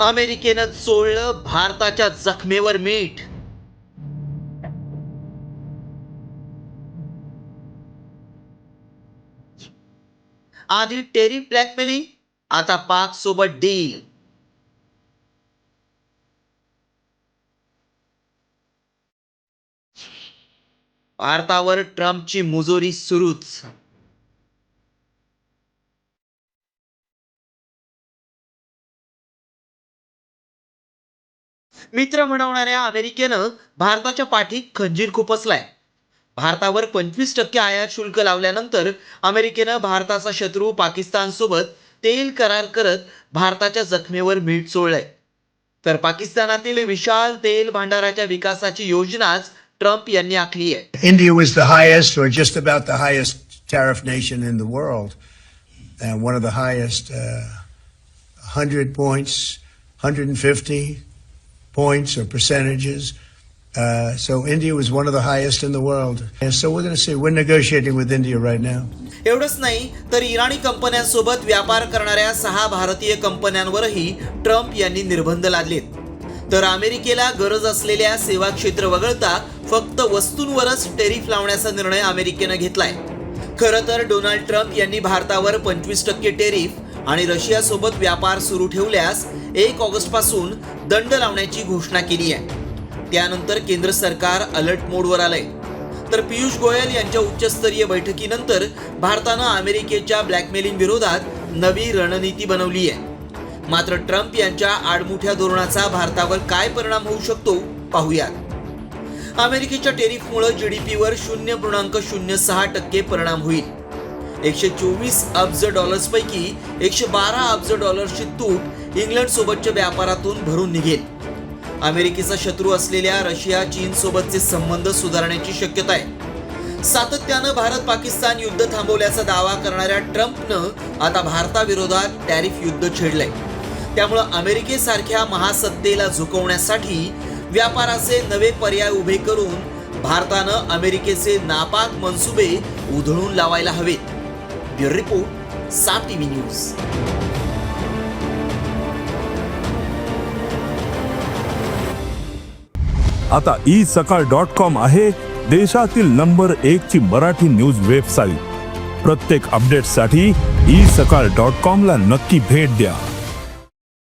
अमेरिकेनं चोळलं भारताच्या जखमेवर मीठ. आधी टेरी ब्लॅकमेलिंग आता पाक सोबत डील. भारतावर ट्रम्पची मुजोरी सुरूच. मित्र म्हणवणाऱ्या अमेरिकेनं भारताच्या पाठीत खंजीर खुपसलाय भारतावर पंचवीस टक्के आयात शुल्क लावल्यानंतर अमेरिकेनं भारताचा शत्रू पाकिस्तानसोबत तेल करार करत भारताच्या जखमेवर मीठ चोळलंय. तर पाकिस्तानातील विशाल तेल भांडाराच्या विकासाची योजनाच ट्रम्प यांनी आखली आहे. India was the highest, or just about the highest tariff nation in the world, and one of the highest, uh, 100 points, 150 points or percentages. Uh, so India was one of the highest in the world. And so we're going to see. We're negotiating with India right now. एवढंच नाही तर इराणी कंपन्यांसोबत व्यापार करणाऱ्या सहा भारतीय कंपन्यांवरही Trump यांनी निर्बंध लादलेत तर अमेरिकेला गरज असलेल्या सेवा क्षेत्र वगळता फक्त वस्तूंवरच टेरिफ लावण्याचा निर्णय अमेरिकेनं घेतलाय खरं तर डोनाल्ड ट्रम्प यांनी भारतावर पंचवीस टक्के टेरिफ आणि रशियासोबत व्यापार सुरू ठेवल्यास एक ऑगस्टपासून दंड लावण्याची घोषणा केली आहे. त्यानंतर केंद्र सरकार अलर्ट मोडवर आलंय. तर पियुष गोयल यांच्या उच्चस्तरीय बैठकीनंतर भारतानं अमेरिकेच्या ब्लॅकमेलिंग विरोधात नवी रणनीती बनवली आहे. मात्र ट्रम्प यांच्या आडमुठ्या धोरणाचा भारतावर काय परिणाम होऊ शकतो पाहूयात. अमेरिकेच्या टेरिफमुळे पीवर शून्य पूर्णांक शून्य सहा टक्के परिणाम होईल. एकशे चोवीस अब्ज डॉलर्सपैकी एकशे बारा अब्ज डॉलर्सची तूट इंग्लंड सोबतच्या व्यापारातून भरून निघेल. अमेरिकेचा शत्रू असलेल्या रशिया चीन सोबतचे संबंध सुधारण्याची शक्यता आहे. सातत्यानं भारत पाकिस्तान युद्ध थांबवल्याचा दावा करणाऱ्या ट्रम्पनं आता भारताविरोधात टॅरिफ युद्ध छेडलंय. त्यामुळं अमेरिकेसारख्या महासत्तेला झुकवण्यासाठी व्यापाराचे नवे पर्याय उभे करून भारतानं अमेरिकेचे नापाक मनसुबे उधळून लावायला हवेत. ब्युरो रिपोर्ट सात टीव्ही न्यूज आता ई सकाळ डॉट कॉम आहे देशातील नंबर एक ची मराठी न्यूज वेबसाईट प्रत्येक अपडेटसाठी ई सकाळ डॉट कॉम ला नक्की भेट द्या.